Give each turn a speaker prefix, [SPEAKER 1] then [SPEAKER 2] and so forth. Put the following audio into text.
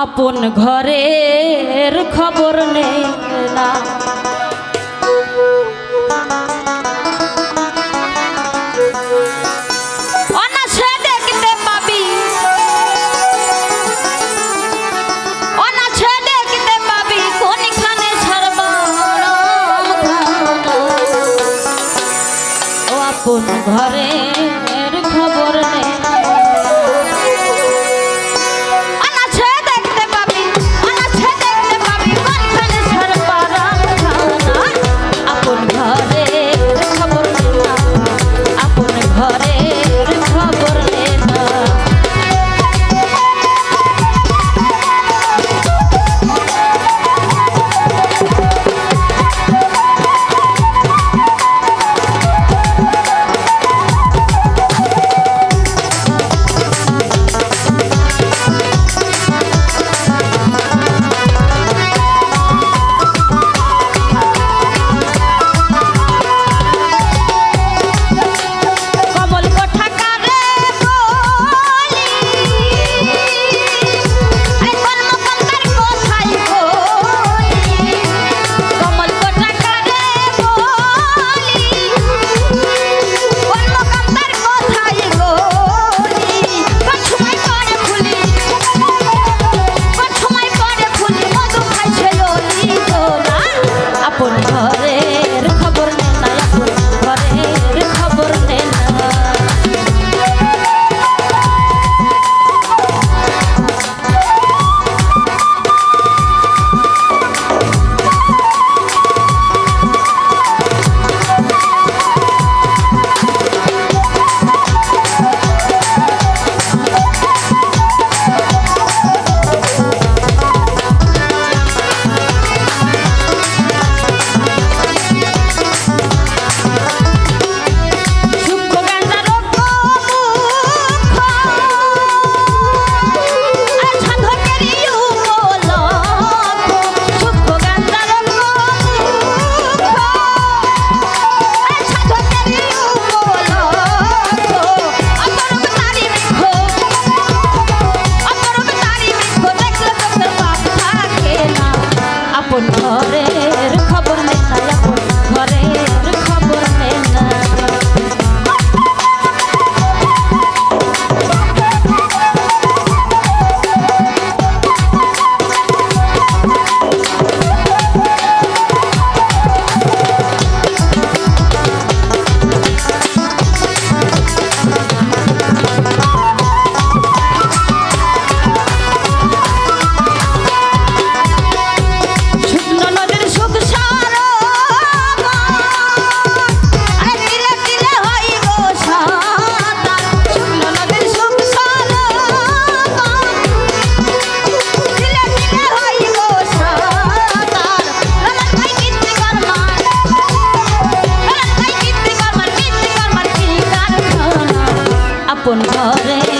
[SPEAKER 1] আপন ঘরের খবর নে। না। দেখতে আপন ঘরের